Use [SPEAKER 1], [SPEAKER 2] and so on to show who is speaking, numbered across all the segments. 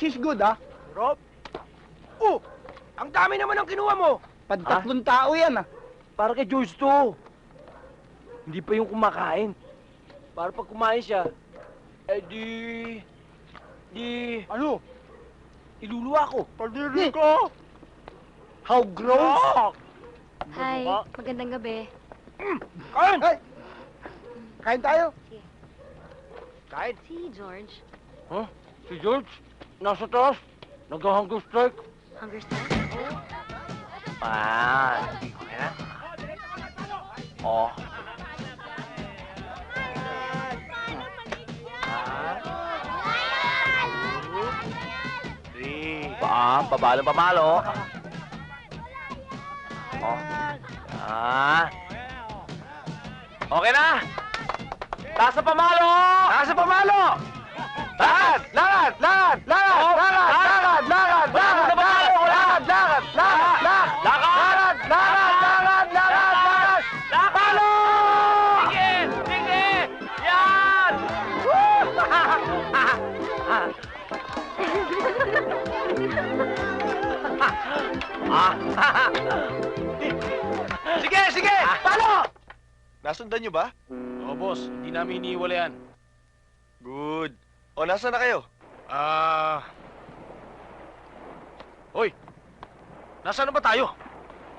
[SPEAKER 1] This is good, ah.
[SPEAKER 2] Rob? Oh! Ang dami naman ang kinuha mo!
[SPEAKER 1] Pantatlong tao yan, ah.
[SPEAKER 2] Para kay George to. Hindi pa yung kumakain. Para pag kumain siya, eh di... Di...
[SPEAKER 1] Ano?
[SPEAKER 2] Iluluwa ko.
[SPEAKER 1] Padiri ko! How gross!
[SPEAKER 3] Hi, magandang gabi.
[SPEAKER 2] Kain!
[SPEAKER 1] Ay! Kain tayo.
[SPEAKER 2] Kain?
[SPEAKER 3] Si George,
[SPEAKER 2] Huh? Si George? Nosotros, nag-hunger strike.
[SPEAKER 3] Hunger strike?
[SPEAKER 2] Ah, hindi ko na. Oh. Paam, pabalong pamalo. Oh. Ah. Okay na! Taas na pamalo! Taas na pamalo! Lahat! Lahat! Lahat! Lahat!
[SPEAKER 4] Nasundan nyo ba?
[SPEAKER 5] Oo, boss. Hindi namin iniiwala yan.
[SPEAKER 4] Good. O, nasa na kayo?
[SPEAKER 5] Ah... Hoy! Nasaan na ba tayo?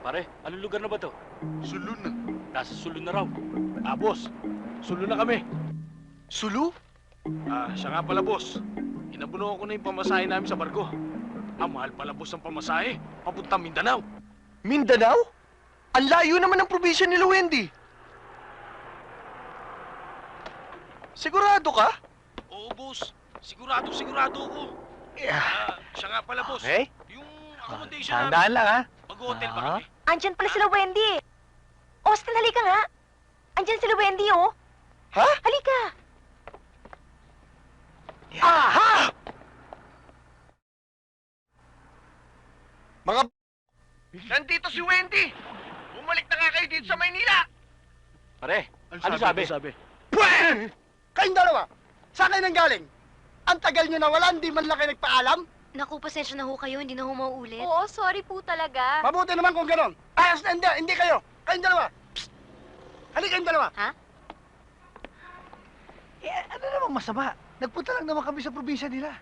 [SPEAKER 5] Pare, anong lugar na ba to?
[SPEAKER 4] Sulu na.
[SPEAKER 5] Nasa Sulu na raw. Ah, boss. Sulu na kami.
[SPEAKER 4] Sulu?
[SPEAKER 5] Ah, siya nga pala, boss. Inabuno ko na yung pamasahe namin sa barko. Ang mahal pala, boss, ng pamasahe. Papuntang Mindanao.
[SPEAKER 4] Mindanao? Ang layo naman ng probinsya ni Wendy. Sigurado ka?
[SPEAKER 5] Oo, boss. Sigurado, sigurado ako. Ah, siya nga pala, boss.
[SPEAKER 4] Okay.
[SPEAKER 5] Yung accommodation namin.
[SPEAKER 4] Tandaan lang, ha?
[SPEAKER 5] Mag-hotel ba
[SPEAKER 4] Ah.
[SPEAKER 5] kami?
[SPEAKER 3] Andyan pala sila Wendy. Austin, halika nga. Andyan sila Wendy, oh.
[SPEAKER 4] Ha?
[SPEAKER 3] Halika.
[SPEAKER 4] Aha! Mga... Nandito si Wendy! Bumalik na nga kayo dito sa Maynila!
[SPEAKER 5] Pare, ano sabi? sabi?
[SPEAKER 1] Pwede! Kayong dalawa, saan kayo nang galing? Ang tagal nyo na wala, hindi man lang kayo nagpaalam?
[SPEAKER 3] Naku, pasensya na ho kayo, hindi na ho mauulit.
[SPEAKER 6] Oo, sorry po talaga.
[SPEAKER 1] Mabuti naman kung gano'n. Ayos na hindi, hindi kayo. Kayong dalawa. Psst! Halika kayong dalawa.
[SPEAKER 3] Ha?
[SPEAKER 7] Eh, ano namang masama? Nagpunta lang naman kami sa probinsya nila.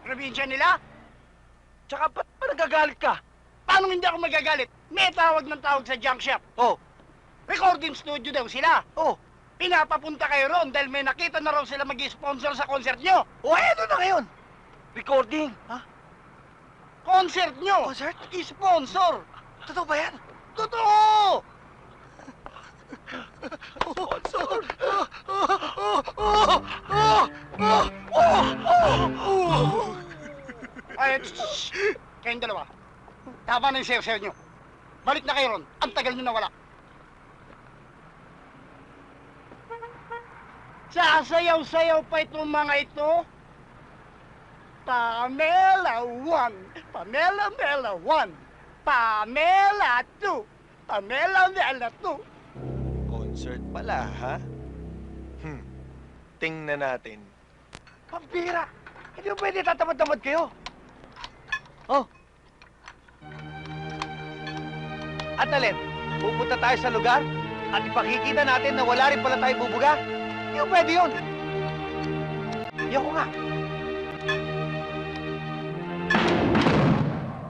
[SPEAKER 1] Probinsya nila?
[SPEAKER 2] Tsaka ba't pa nagagalit ka?
[SPEAKER 1] Paano hindi ako magagalit? May tawag ng tawag sa junk shop.
[SPEAKER 4] Oh.
[SPEAKER 1] Recording studio daw sila.
[SPEAKER 4] Oh.
[SPEAKER 1] Pinapapunta kayo roon dahil may nakita na raw sila mag-sponsor sa concert nyo.
[SPEAKER 7] O, ano na ngayon?
[SPEAKER 2] Recording.
[SPEAKER 1] Concert nyo!
[SPEAKER 7] Concert?
[SPEAKER 1] Sponsor!
[SPEAKER 7] Totoo ba yan?
[SPEAKER 1] Totoo!
[SPEAKER 7] Sponsor!
[SPEAKER 1] Ay, shh! Kayong dalawa. Tama na yung sayo-sayo nyo. Balik na kayo ron. Ang tagal nyo na Sasayaw-sayaw pa itong mga ito. Pamela 1, Pamela Mela 1, Pamela 2, Pamela Mela 2.
[SPEAKER 4] Concert pala, ha? Hmm. Tingnan natin.
[SPEAKER 7] Pampira! Hindi mo pwede tatamad-tamad kayo. Oh. At alin, pupunta tayo sa lugar at ipakikita natin na wala rin pala tayo bubuga? Hindi mo pwede yun. Ayoko nga.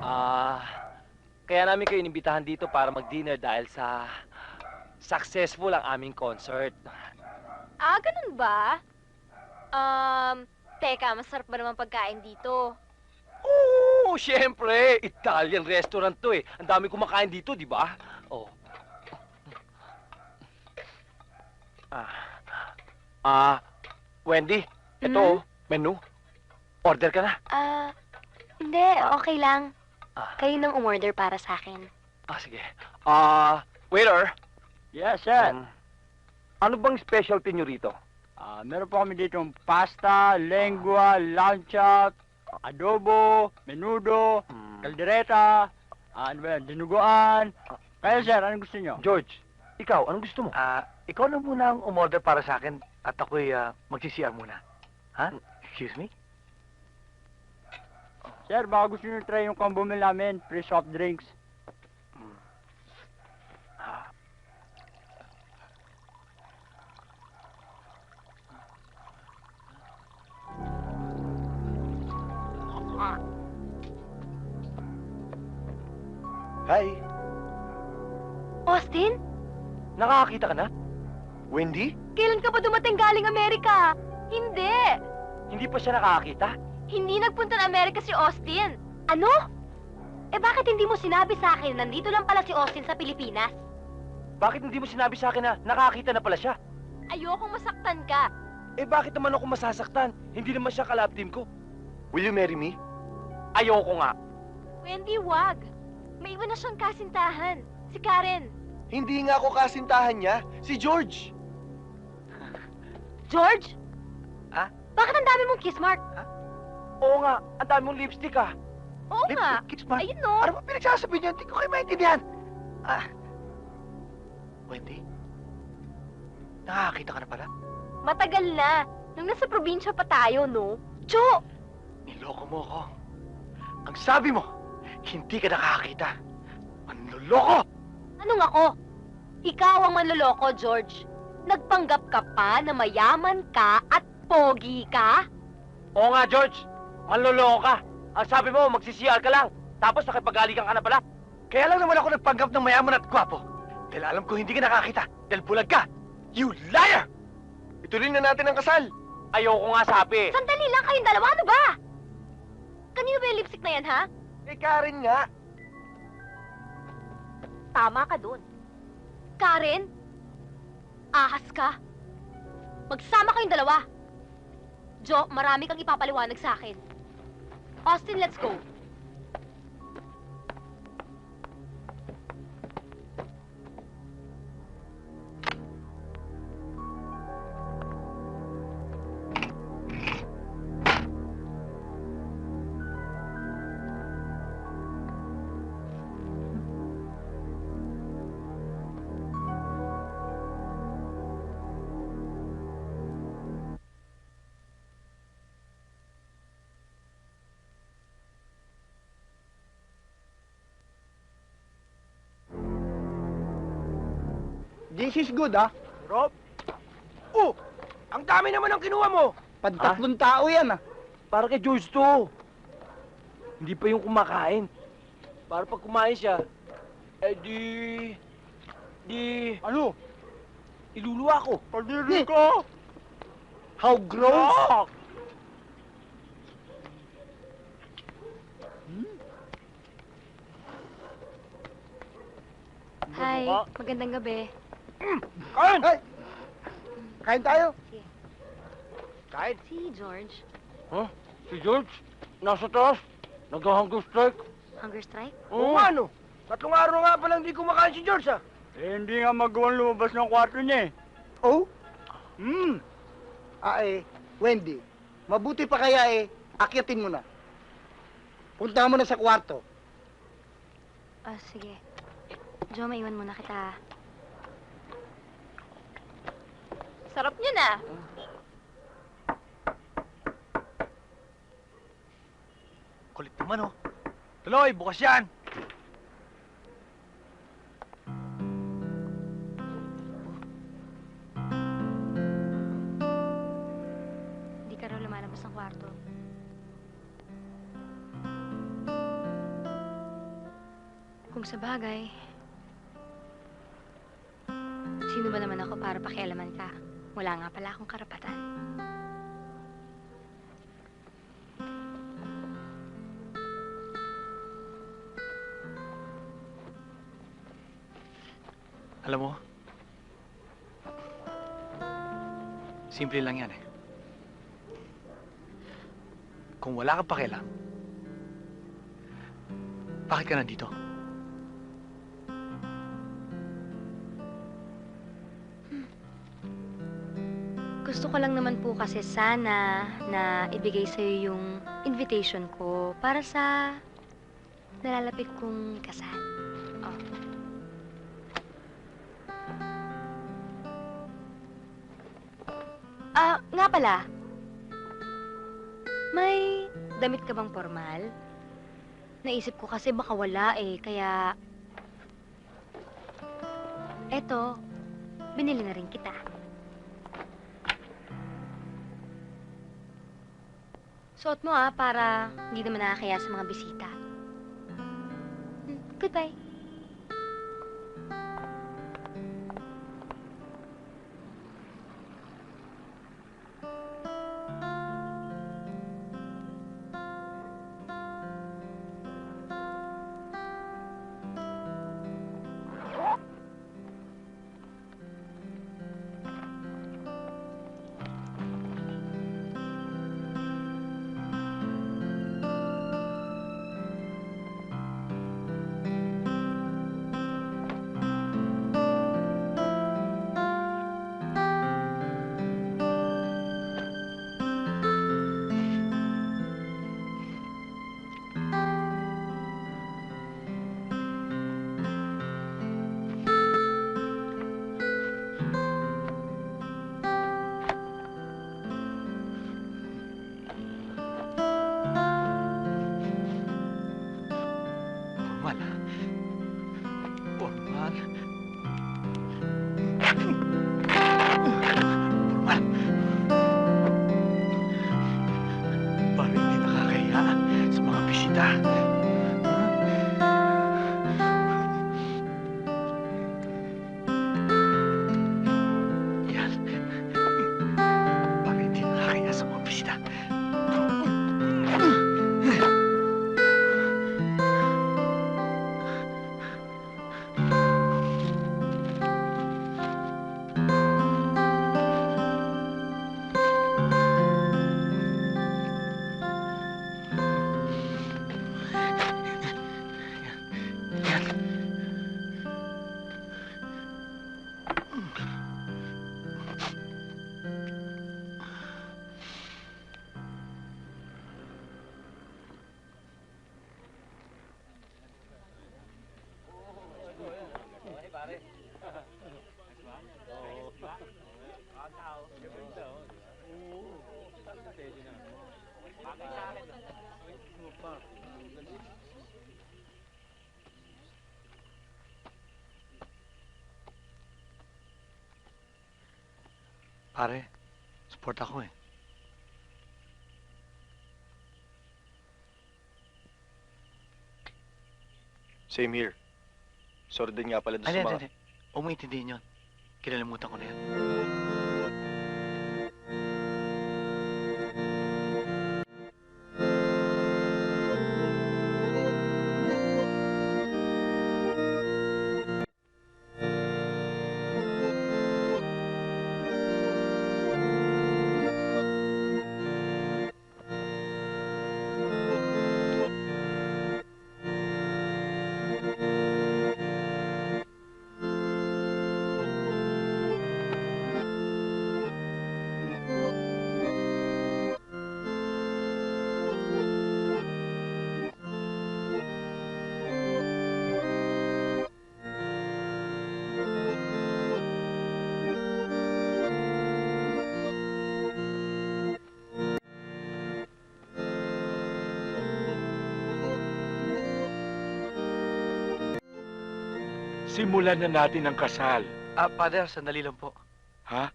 [SPEAKER 2] Ah, kaya namin kayo inimbitahan dito para mag-dinner dahil sa successful ang aming concert.
[SPEAKER 6] Ah, ganun ba? Um, teka, masarap ba naman pagkain dito?
[SPEAKER 2] Oo, syempre. Italian restaurant to eh. Ang dami kumakain dito, di ba? Oh. Ah. Ah, Wendy, ito
[SPEAKER 3] Hmm?
[SPEAKER 2] oh, menu. Order ka na.
[SPEAKER 3] Ah, hindi, okay lang.
[SPEAKER 2] Ah.
[SPEAKER 3] Kayo nang umorder para sa akin.
[SPEAKER 2] Ah, sige. Ah, waiter.
[SPEAKER 8] Yes, sir.
[SPEAKER 2] Um, ano bang specialty nyo rito?
[SPEAKER 8] Ah, meron po kami dito pasta, lengua, lancha, adobo, menudo,
[SPEAKER 2] Hmm.
[SPEAKER 8] kaldereta, ah, ano ba yan, dinuguan. Kaya sir, anong gusto nyo?
[SPEAKER 2] George, ikaw, anong gusto mo?
[SPEAKER 7] Ah, ikaw na muna ang umorder para sa akin at ako'y ah, magsi-CR muna. Ha? Excuse me?
[SPEAKER 8] Sir, baka gusto nyo try yung combo meal namin, free soft drinks.
[SPEAKER 7] Hi.
[SPEAKER 6] Austin,
[SPEAKER 2] Nakakakita ka na?
[SPEAKER 7] Wendy?
[SPEAKER 6] Kailan ka ba dumating galing Amerika? Hindi.
[SPEAKER 2] Hindi pa siya nakakakita?
[SPEAKER 6] Hindi nagpunta ng Amerika si Austin. Ano? Eh bakit hindi mo sinabi sa akin nandito lang pala si Austin sa Pilipinas?
[SPEAKER 2] Bakit hindi mo sinabi sa akin na nakakita na pala siya?
[SPEAKER 6] Ayokong masaktan ka.
[SPEAKER 2] Eh bakit naman ako masasaktan? Hindi naman siya kalab team ko.
[SPEAKER 7] Will you marry me?
[SPEAKER 2] Ayoko nga.
[SPEAKER 6] Wendy, wag. May iba na siyang kasintahan. Si Karen.
[SPEAKER 7] Hindi nga ako kasintahan niya. Si George.
[SPEAKER 6] George?
[SPEAKER 2] Ha?
[SPEAKER 6] Bakit ang dami mong kiss mark?
[SPEAKER 2] Oo nga, ang dami mong lipstick ah.
[SPEAKER 6] Oo nga.
[SPEAKER 7] Kiss mark?
[SPEAKER 6] Ayun no.
[SPEAKER 7] Ano ba pinagsasabi niyo? Hindi ko kayo maintindihan. Ah. Wendy? Nakakita ka na pala?
[SPEAKER 6] Matagal na. Nung nasa probinsya pa tayo, no? Jo!
[SPEAKER 7] Niloko mo ako. Ang sabi mo, hindi ka nakakita. Manloloko!
[SPEAKER 6] Anong ako? Ikaw ang manloloko, George. Nagpanggap ka pa na mayaman ka at pogi ka?
[SPEAKER 2] Oo nga, George. Manloloko ka. Ang sabi mo, magsisiyal ka lang. Tapos nakipagalikan ka na pala.
[SPEAKER 7] Kaya lang naman ako nagpanggap ng mayaman at gwapo. Dahil alam ko hindi ka nakakita. Dahil bulag ka. You liar! Ituloy na natin ang kasal.
[SPEAKER 2] Ayoko nga sabi.
[SPEAKER 6] Sandali lang kayong dalawa, ano ba? Kanino ba yung lipstick na yan, ha?
[SPEAKER 7] Kay Karen nga.
[SPEAKER 6] Tama ka dun. Karen? Ahas ka? Magsama kayong dalawa. Jo, marami kang ipapaliwanag sa akin. Austin, let's go.
[SPEAKER 9] This is good, ah.
[SPEAKER 2] Rob? Oh! Ang dami naman ang kinuha mo!
[SPEAKER 9] Pantatlong tao yan, ah.
[SPEAKER 2] Para kay George to. Hindi pa yung kumakain. Para pag kumain siya, eh di... Di...
[SPEAKER 9] Ano?
[SPEAKER 2] Iluluwa ko.
[SPEAKER 9] Pagdiri ko! How gross!
[SPEAKER 2] Ah!
[SPEAKER 6] Hi, magandang gabi.
[SPEAKER 2] Kain!
[SPEAKER 9] Ay! Kain tayo.
[SPEAKER 2] Kain!
[SPEAKER 6] Si George,
[SPEAKER 2] Si George, nasa taas. Nag-hunger strike.
[SPEAKER 6] hunger strike?
[SPEAKER 2] Oo nga, no? Tatlong araw nga palang di kumakain si George, ah.
[SPEAKER 8] Eh, hindi nga magawang lumabas ng kwarto niya eh.
[SPEAKER 9] Oh?
[SPEAKER 8] Hmm,
[SPEAKER 9] Ah, eh. Wendy, mabuti pa kaya eh, akyatin mo na. Punta mo na sa kwarto.
[SPEAKER 6] Ah, sige. Jo, maiwan muna kita.
[SPEAKER 10] Sarap niya na.
[SPEAKER 7] Kulit naman, oh. Tuloy, bukas yan.
[SPEAKER 6] Hindi ka raw lumalabas ng kwarto. Kung sa bagay, sino ba naman ako para pakialaman ka? Wala nga pala akong karapatan.
[SPEAKER 7] Alam mo, simple lang yan eh. Kung wala kang pakialam, bakit ka nandito?
[SPEAKER 6] Gusto ko lang naman po kasi sana na ibigay sa'yo yung invitation ko para sa nalalapit kong kasal. Oh. Ah, nga pala. May damit ka bang formal?
[SPEAKER 3] Naisip ko kasi baka wala eh, kaya... Eto, binili na rin kita. Suot mo ah, para hindi naman nakakaya sa mga bisita. Hmm, Goodbye.
[SPEAKER 7] Mga bisita. Yan. Pare, support ako eh.
[SPEAKER 4] Same here. Sorry din nga pala doon sa
[SPEAKER 7] hindi,
[SPEAKER 4] mga...
[SPEAKER 7] hindi. Huwag mo intindihin yun. Kinalimutan ko na yan.
[SPEAKER 11] Simulan na natin ang kasal.
[SPEAKER 7] Ah, Father, sandali lang po.
[SPEAKER 11] Ha?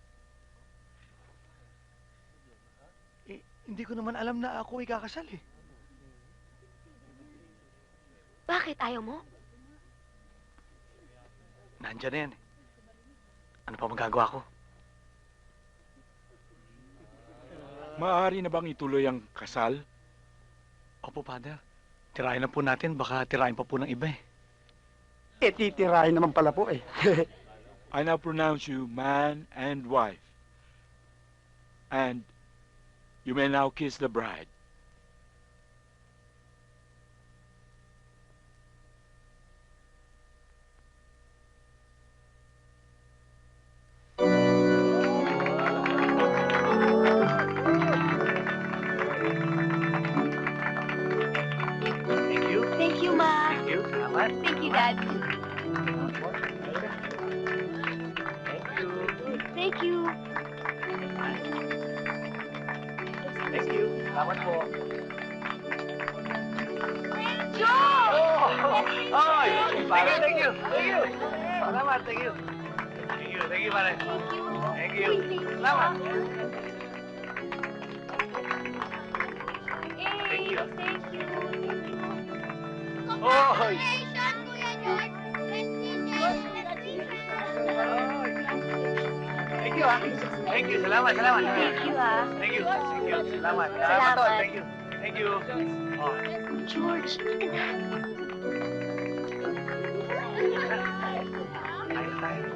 [SPEAKER 7] Eh, hindi ko naman alam na ako ikakasal eh.
[SPEAKER 3] Bakit ayaw mo?
[SPEAKER 7] Nandiyan na yan eh. Ano pa magagawa ko?
[SPEAKER 11] Maaari na bang ituloy ang kasal?
[SPEAKER 7] Opo, Father. Tirahin na po natin, baka tirahin pa po ng iba eh.
[SPEAKER 9] Eh, titirahin naman pala po eh.
[SPEAKER 11] I now pronounce you man and wife. And you may now kiss the bride.
[SPEAKER 7] Thank you. Salamat po.
[SPEAKER 3] Joe!
[SPEAKER 7] Oy! Thank you, thank you. Thank you. Salamat, thank you. Thank you, thank you, pare. Thank you. Salamat.
[SPEAKER 3] Thank you. Thank you.
[SPEAKER 7] Oy! Thank you, ah. Thank you, salamat, salamat.
[SPEAKER 3] Thank you, ah.
[SPEAKER 7] Thank you, thank you, salamat.
[SPEAKER 3] Salamat.
[SPEAKER 7] Tol, Thank you. Thank you. Oh.
[SPEAKER 3] George, anak.
[SPEAKER 7] Ayos tayo.